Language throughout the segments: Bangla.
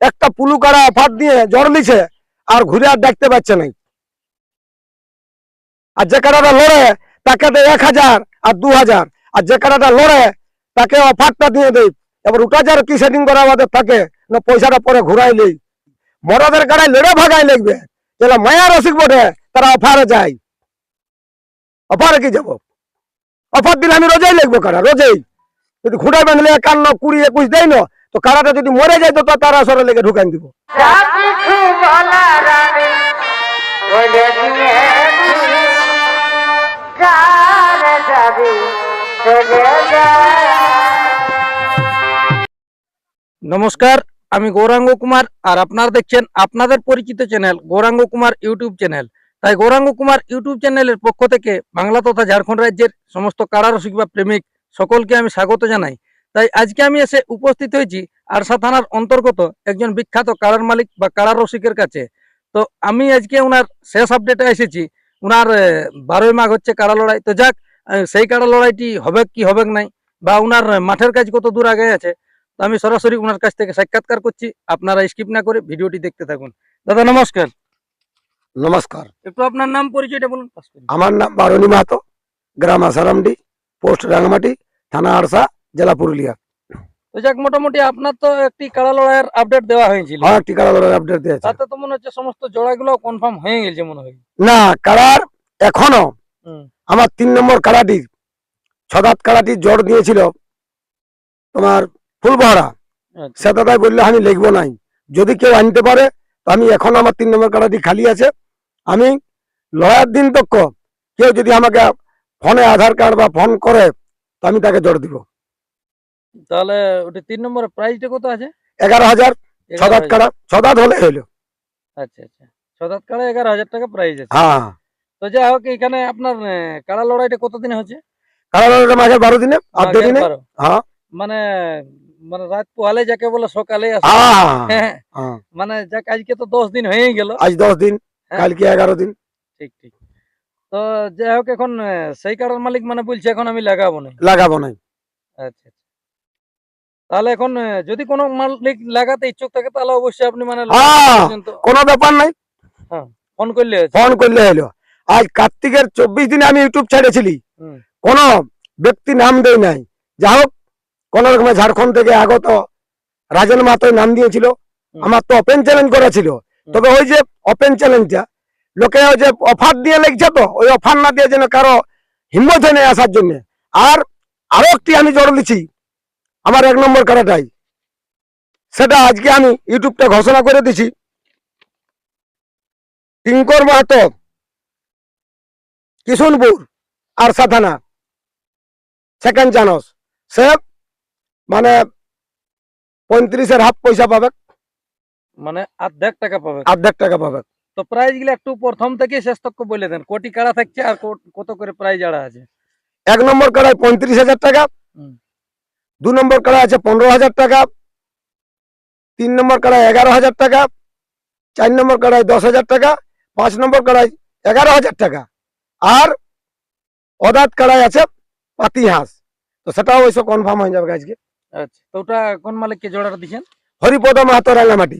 একটা পুলু কাড়া অফার দিয়ে জ্বর নিছে আর ঘুরে আর দেখতে পাচ্ছে নাই। আর যে কাড়াটা লড়ে, তাকে দেয় এক হাজার আর দু হাজার। আর যে কাড়াটা লড়ে, তাকে অফারটা দিয়ে দেয় এবার ওটা যার কি সেটিং করা আমাদের থাকে, না পয়সাটা পরে ঘুরাইলেই বড়দের কাড়ায় লড়ে ভাগাই লাগবে। যেটা মায়া রসিক বটে, তারা অফারে যায়। অফারে কি যাব? অফার দিলে আমি রোজেই লিখব কারা, রোজেই। যদি ঘুরাই বাঁধলে একান্ন, কুড়ি, একুশ দেয় না তো কারাটা যদি মরে যায় তো তার আসরে লেগে ঢুকাই দিব। নমস্কার, আমি গৌরাঙ্গ কুমার আর আপনারা দেখছেন আপনাদের পরিচিত channel Gouranga Kumar YouTube channel. তাই গৌরাঙ্গ কুমার ইউটিউব চ্যানেলের পক্ষ থেকে বাংলা তথা ঝাড়খণ্ড রাজ্যের সমস্ত কারারসিক বা প্রেমিক সকলকে আমি স্বাগত জানাই। তাই আজকে আমি এসে উপস্থিত হয়েছি আরসা থানার অন্তর্গত একজন বিখ্যাত কারার মালিক বা কারার রসিকের কাছে। তো আমি আজকে ওনার শেষ আপডেটে এসেছি। ওনার বারোই মাঘ হচ্ছে কারা লড়াই। তো যাক সেই কারা লড়াইটি হবে কি হবে নাই বা ওনার মাঠের কাজ কত দূর আগে আছে তো আমি সরাসরি ওনার কাছ থেকে সাক্ষাৎকার করছি। আপনারা স্কিপ না করে ভিডিওটি দেখতে থাকুন। দাদা নমস্কার। নমস্কার। একটু আপনার নাম পরিচয়টা বলুন। আমার নাম বারুণী মাহাতো গ্রাম আসারামডি পোস্ট রাঙামাটি থানা আরসা। জেলা পুরুলিয়া। তো যাক মোটামুটি আপনার তো একটি কাড়া লড়াইয়ের আপডেট দেওয়া হয়েছিল আমার একটি কারা আপডেট তাতে তো মনে হচ্ছে সমস্ত জোড়াগুলো কনফার্ম হয়ে গেছে মনে হয়। না এখনও আমার তিন নম্বর ছদাত জোর দিয়েছিল তোমার ফুলবহরা। আচ্ছা। সে দাদাই বললে আমি লিখব নাই। যদি কেউ আনতে পারে তো আমি এখন আমার তিন নম্বর কার্ডটি খালি আছে। আমি লড়াইয়ের দিন তক্ষ কেউ যদি আমাকে ফোনে আধার কার্ড বা ফোন করে তো আমি তাকে জোর দিব। তাহলে ওটা তিন নম্বরের প্রাইসটা কত আছে? এগারো হাজার ছদাত কাড়া ছদাত হলে হইল। আচ্ছা আচ্ছা। ছদাত কাড়া এগারো হাজার টাকা প্রাইস আছে। হ্যাঁ। তো যাই হোক এখানে আপনার কাড়া লড়াইটা কতদিন হচ্ছে? কাড়া লড়াইটা মাঘের বারো দিনে দিনে। হ্যাঁ। মানে মানে রাত পোহালে যাকে বলে সকালে আসে। হ্যাঁ হ্যাঁ, হ্যাঁ। মানে যাক আজকে তো দশ দিন হয়ে গেল। আজ দশ দিন। কালকে এগারো দিন। ঠিক ঠিক। তো যাই হোক এখন সেই কাড়ার মালিক মানে বলছে এখন আমি লাগাবো না। লাগাবো আচ্ছা আচ্ছা। তাহলে এখন যদি কোনো মালিক লাগাতে ইচ্ছুক থাকে তাহলে অবশ্যই আপনি মানে হ্যাঁ কোনো ব্যাপার নাই। ফোন করলে ফোন করলে হলো। আজ কার্তিকের চব্বিশ দিনে আমি ইউটিউব ছেড়েছিলি। কোন ব্যক্তি নাম দেয় নাই। যা হোক কোন রকমের ঝাড়খণ্ড থেকে আগত রাজেন মাতো নাম দিয়েছিল। আমার তো ওপেন চ্যালেঞ্জ করা ছিল। তবে ওই যে ওপেন চ্যালেঞ্জটা লোকে ওই যে অফার দিয়ে লেগছে তো ওই অফার না দিয়ে যেন কারও হিম্মত হয় আসার জন্য। আর আরও একটি আমি জোর দিচ্ছি আমার এক নম্বর কারাটাই। সেটা আজকে আমি ইউটিউবটা ঘোষণা করে দিছি। টিঙ্কর মাহাতো কিশনপুর আর সাথানা সেকেন্ড চানস সে মানে পঁয়ত্রিশের হাফ পয়সা পাবে। মানে অর্ধেক টাকা পাবে। অর্ধেক টাকা পাবে। তো প্রাইজগুলো একটু প্রথম থেকে শেষ তক বলে দেন। কোটি কাড়া থাকছে আর কত করে প্রাইজ আড়া আছে? এক নম্বর কাড়ায় পঁয়ত্রিশ হাজার টাকা। দু নম্বর কাড়ায় আছে পনেরো হাজার টাকা তিন নম্বর কাড়ায় এগারো হাজার টাকা চার নম্বর কাড়ায় দশ হাজার টাকা পাঁচ নম্বর কাড়ায় এগারো হাজার টাকা। আর অদাত কাড়ায় আছে পাতি হাঁস তো সেটাও ওইসব কনফার্ম হয়ে যাবে আজকে। আচ্ছা তো ওটা কোন মালিককে জোড়াটা দিচ্ছেন? হরিপদ মাহাতো রাঙ্গামাটি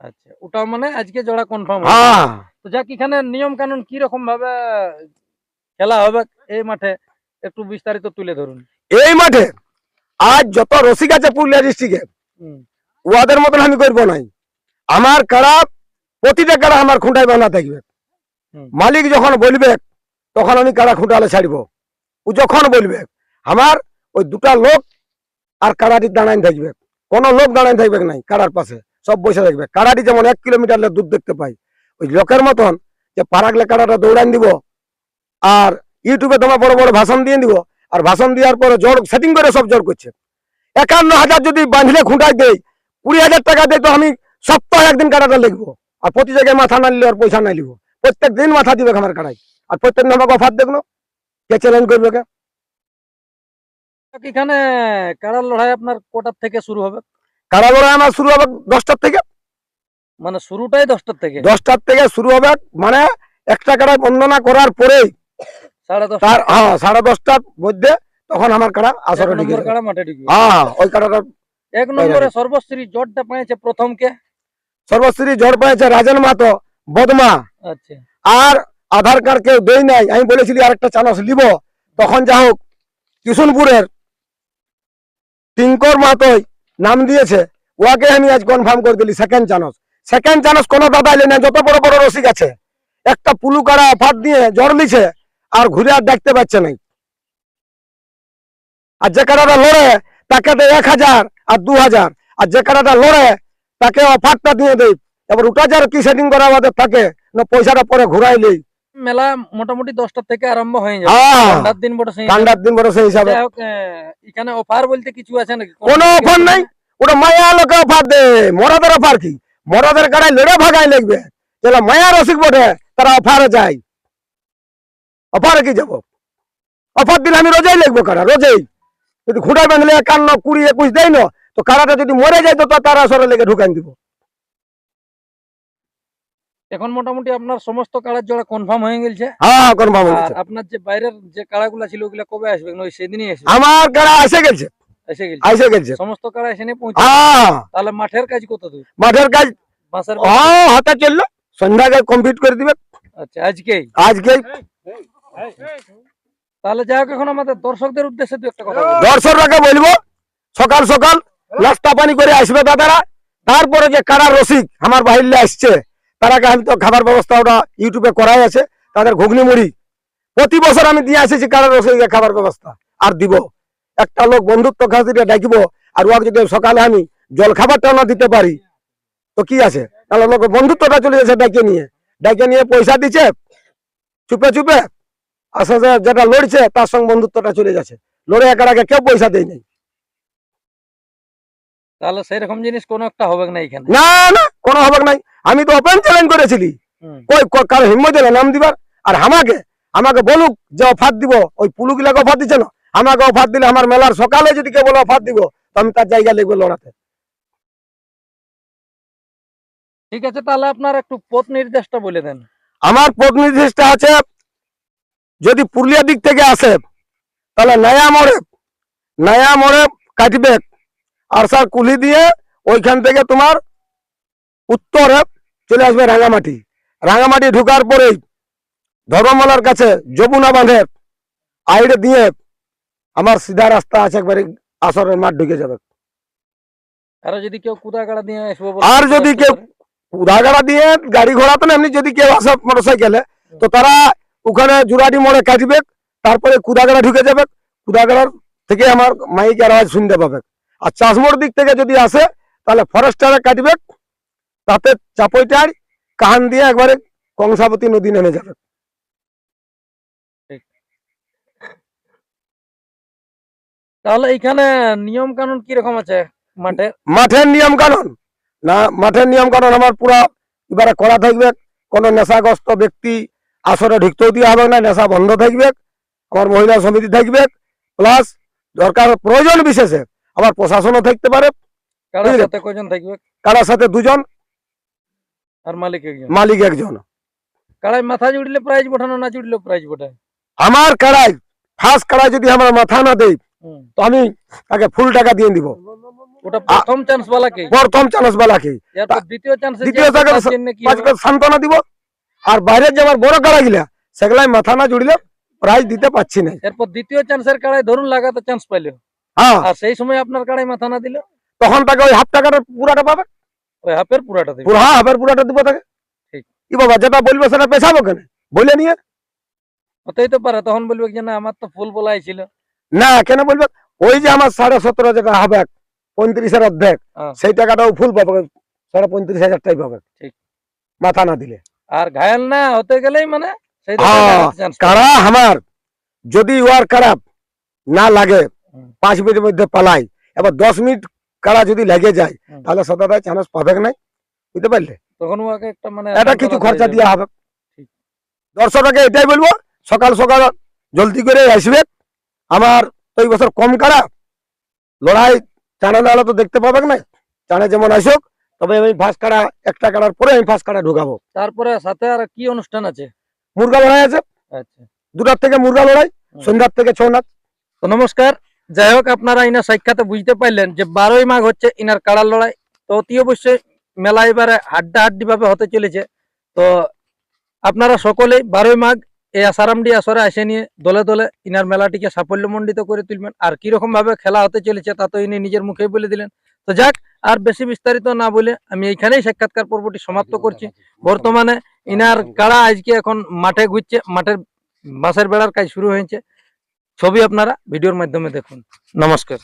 আচ্ছা ওটা মানে আজকে জোড়া কনফার্ম হ্যাঁ তো যাক এখানে নিয়ম কানুন কি রকম ভাবে খেলা হবে এই মাঠে একটু বিস্তারিত তুলে ধরুন। এই মাঠে আজ যত রসিক আছে পুরুলিয়া ডিস্ট্রিক্টে ওদের মতন আমি করব নাই। আমার কাড়া প্রতিটা কাড়া আমার খুঁটায় বাঁধা থাকবে। মালিক যখন বলবে তখন আমি কাড়া খুঁটালে ছাড়ব। ও যখন বলবে আমার ওই দুটা লোক আর কাড়াটি দাঁড়ায় থাকবে। কোনো লোক দাঁড়ায় থাকবে নাই কাড়ার পাশে সব বসে থাকবে। কাড়াটি যেমন এক কিলোমিটার দূর দেখতে পাই ওই লোকের মতন যে পারাগলে কাড়াটা দৌড়ান দিব আর ইউটিউবে তোমার বড় বড় ভাষণ দিয়ে দিব আর ভাষণ দেওয়ার পরে জোর সেটিং করে সব জোর করছে। একান্ন হাজার যদি বাঁধলে খুঁটাই দেয় কুড়ি হাজার টাকা দিয়ে তো আমি সপ্তাহে একদিন কাটাটা লিখব। আর প্রতি জায়গায় মাথা না নিলে আর পয়সা না লিখব। প্রত্যেক দিন মাথা দিবে আমার কাটাই আর প্রত্যেক দিন আমাকে অফার দেখল কে চ্যালেঞ্জ করবে কে? এখানে কাড়ার লড়াই আপনার কোটার থেকে শুরু হবে? কারা লড়াই আমার শুরু হবে দশটার থেকে। মানে শুরুটাই দশটার থেকে? দশটার থেকে শুরু হবে মানে একটা কাড়ায় বন্দনা করার পরেই তার হ্যাঁ সাড়ে দশটার মধ্যে তখন আমার কাড়া আসরে ঢুকে কাড়া মাঠে ঢুকবে হ্যাঁ ওই কাড়াটা এক নম্বরে সর্বশ্রী জটটা পেয়েছে প্রথম কে সর্বশ্রী ঝড় পেয়েছে রাজন মাতো বদমা। আচ্ছা। আর আধার কার্ড কেউ দেই নাই আমি বলেছিলি আরেকটা চানস লিব। তখন যা হোক কিশনপুরের টিঙ্কর মাতই নাম দিয়েছে ওয়াকে আমি আজ কনফার্ম করে দিলি সেকেন্ড চানস। সেকেন্ড চানস কোনো দাদা এলে না যত বড় বড় রসিক আছে। একটা পুলু কাড়া অফার দিয়ে জ্বর লিছে। আর ঘুরে আর দেখতে পাচ্ছে নাই। আর যে কাড়াটা লড়ে তাকে দেয় এক হাজার আর দু হাজার। আর যে কাড়াটা লড়ে তাকে অফারটা দিয়ে দেয় এবার ওটা যার কি সেটিং করা আমাদের থাকে না পয়সাটা পরে ঘুরাইলেই মেলা মোটামুটি দশটা থেকে আরম্ভ হয়ে যাবে। হ্যাঁ। ঠান্ডার দিন বড় সেই ঠান্ডার দিন বড় সেই হিসাবে। এখানে অফার বলতে কিছু আছে নাকি? কোনো অফার নাই। ওটা মায়া লোকে অফার দে। মরাদের অফার কি? মরাদের গাড়ায় লড়ে ভাগাই লাগবে। যেটা মায়া রসিক বটে তারা অফারে যায়। অফারে কি যাব? অফার দিলে আমি রোজেই লিখব কারা? রোজেই। যদি খুঁটাই বাঁধলে একান্ন কুড়ি একুশ দেয় না তো কারাটা যদি মরে যায় তো তার আসরে লেগে ঢুকাই দিব। এখন মোটামুটি আপনার সমস্ত কাড়ার জোড়া কনফার্ম হয়ে গেছে। হ্যাঁ কনফার্ম আর আপনার যে বাইরের যে কাড়াগুলা ছিল ওগুলো কবে আসবে? ওই সেদিনই আসবে। আমার কারা এসে গেছে। এসে গেছে। এসে গেছে। সমস্ত কাড়া এসে নিয়ে পৌঁছে হ্যাঁ। তাহলে মাঠের কাজ কত দূর? মাঠের কাজ বাঁশের হ্যাঁ হাতে চলল। সন্ধ্যাকে কমপ্লিট করে দিবে আচ্ছা আজকেই? আজকে তাহলে যাই হোক, এখন আমাদের দর্শকদের উদ্দেশ্যে দু বলব, সকাল সকাল নাস্তা পানি করে আসবে দাদারা। তারপরে যে কারা রসিক আমার বাহিরে আসছে তারাকে আমি তো খাবার ব্যবস্থা ওটা ইউটিউবে করাই আছে, তাদের ঘুগনি মুড়ি প্রতি বছর আমি দিয়ে আসেছি কারা রসিকের খাবার ব্যবস্থা, আর দিব। একটা লোক বন্ধুত্ব খাতিরে ডাকিব, আর ওকে যদি সকালে আমি জল খাবারটা না দিতে পারি, তো কি আছে? তাহলে লোক বন্ধুত্বটা চলে যাচ্ছে ডাকে নিয়ে। ডাকে নিয়ে পয়সা দিচ্ছে, চুপে চুপে আস্তে যেটা লড়ছে তার সঙ্গে বন্ধুত্বটা চলে যাচ্ছে। লড়ে একার আগে কেউ পয়সা দেয় নাই তাহলে সেই রকম জিনিস কোনো একটা হবে না এখানে। না না কোনো হবে নাই। আমি তো ওপেন চ্যালেঞ্জ করেছিলি। কই কারও হিম্মত দিল নাম দিবার? আর আমাকে আমাকে বলুক যে অফার দিব। ওই পুলু গিলাকে অফার দিচ্ছে না। আমাকে অফার দিলে আমার মেলার সকালে যদি কেউ বলে অফার দিব তো আমি তার জায়গা লিখব লড়াতে। ঠিক আছে তাহলে আপনার একটু পথ নির্দেশটা বলে দেন। আমার পথ নির্দেশটা আছে যদি পুরুলিয়া দিক থেকে আসে তাহলে নয়া মোড়ে নয়া মোড়ে কাটবে। আর স্যার কুলি দিয়ে ওইখান থেকে তোমার উত্তরে চলে আসবে রাঙামাটি। রাঙামাটি ঢুকার পরেই ধর্মমালার কাছে যমুনা বাঁধে। আইডে দিয়ে আমার সিধা রাস্তা আছে একবারে আসরের মাঠ ঢুকে যাবে। আর যদি কেউ কুদা কাড়া দিয়ে আসব আর যদি কেউ- উদাগাড়া দিয়ে গাড়ি ঘোড়া তো এমনি যদি কেউ আসে মোটর সাইকেলে তো তারা ওখানে জুরাডি মোড়ে কাটবে তারপরে কুদাগাড়া ঢুকে যাবে কুদাগাড়ার থেকে আমার মাইকের আওয়াজ শুনতে পাবে আর চাষমোড় দিক থেকে যদি আসে তাহলে ফরেস্টারে কাটবে তাতে চাপইটার কাহান দিয়ে একবারে কংসাবতী নদী নেমে যাবে। তাহলে এইখানে নিয়ম কানুন কি রকম আছে মাঠে? মাঠের নিয়ম কানুন না মাঠের নিয়ম কানুন আমার পুরা এবারে করা থাকবে। কোনো নেশাগ্রস্ত ব্যক্তি আসরে ঢুকতেও দেওয়া হবে না নেশা বন্ধ থাকবে আমার মহিলা সমিতি থাকবে প্লাস দরকার প্রয়োজন বিশেষে আবার প্রশাসনও থাকতে পারে কারার সাথে দুজন আর মালিক একজন? মালিক একজন। কাড়াই মাথা জুড়লে প্রাইজ বঠানো না জুড়লে প্রাইজ আমার কাড়াই ফার্স্ট কাড়াই যদি আমার মাথা না দেয়। তো আমি তাকে ফুল টাকা দিয়ে দিব। ওটা প্রথম চান্স বালাকে? প্রথম চানস বেলাকে। দ্বিতীয় চান্স সান্ত্বনা দিব। আর বাইরে যে আমার বড় কাড়া গিলা সেগুলাই মাথা না জুড়লে প্রাইজ দিতে পারছি না। এরপর দ্বিতীয় চান্সের কাড়াই ধরুন লাগাতে চান্স পাইলো। হ্যাঁ। আর সেই সময় আপনার কাড়াই মাথা না দিল? তখন তাকে ওই হাফ টাকাটা পুরাটা পাবে? ওই হাফের পুরাটা দিবে। পুরো হ্যাঁ হাফের পুরাটা দিব তাকে। ঠিক। ই বাবা যেটা বলবে সেটা পেছাবো কেন? বলে নিয়ে। হতেই তো পারে তখন বলবে যে না আমার তো ফুল বলাই ছিল না কেন বলবে? ওই যে আমার সাড়ে সতেরো যেটা হবে পঁয়ত্রিশের অর্ধেক হ্যাঁ। সেই টাকাটাও ফুল পাবে সাড়ে পঁয়ত্রিশ হাজার টাই পাবে। ঠিক। মাথা না দিলে। আর ঘায়াল না হতে গেলেই মানে হ্যাঁ, কারা আমার? যদি ওয়ার খারাপ না লাগে পাঁচ মিনিটের মধ্যে পালাই এবার দশ মিনিট কারা যদি লেগে যায় তাহলে সদাটা চান্স পাবে নাই? বুঝতে পারলে? তখন ওকে একটা মানে এটা কিছু খরচা দিয়ে হবে। ঠিক। দর্শককে এটাই বলব সকাল সকাল জলদি করে আসবে। আমার তো এই বছর কম কারা? লড়াই চানা নাহলে তো দেখতে পাবে না চানে যেমন আসুক তবে আমি ফার্স্ট কাড়া একটা কাড়ার পরে আমি ফার্স্ট কাড়া ঢুকাবো। তারপরে সাথে আর কি অনুষ্ঠান আছে? মুরগা লড়াই আছে। আচ্ছা। দুটার থেকে মুরগা লড়াই। সন্ধ্যার থেকে ছৌ নাচ। তো নমস্কার যাই হোক আপনারা ইনার সাক্ষাতে বুঝতে পারলেন যে বারোই মাঘ হচ্ছে ইনার কাড়ার লড়াই। তো অতি অবশ্যই মেলা এবারে হাড্ডা হাড্ডি ভাবে হতে চলেছে। তো আপনারা সকলেই বারোই মাঘ এই আসারামডি আসরে আসে নিয়ে দলে দলে ইনার মেলাটিকে সাফল্যমণ্ডিত করে তুলবেন। আর কীরকম ভাবে খেলা হতে চলেছে তা তো ইনি নিজের মুখেই বলে দিলেন। তো যাক, আর বেশি বিস্তারিত না বলে আমি এইখানেই সাক্ষাৎকার পর্বটি সমাপ্ত করছি। বর্তমানে ইনার কাড়া আজকে এখন মাঠে ঘুরছে, মাঠের বাঁশের বেড়ার কাজ শুরু হয়েছে। ছবি আপনারা ভিডিওর মাধ্যমে দেখুন। নমস্কার।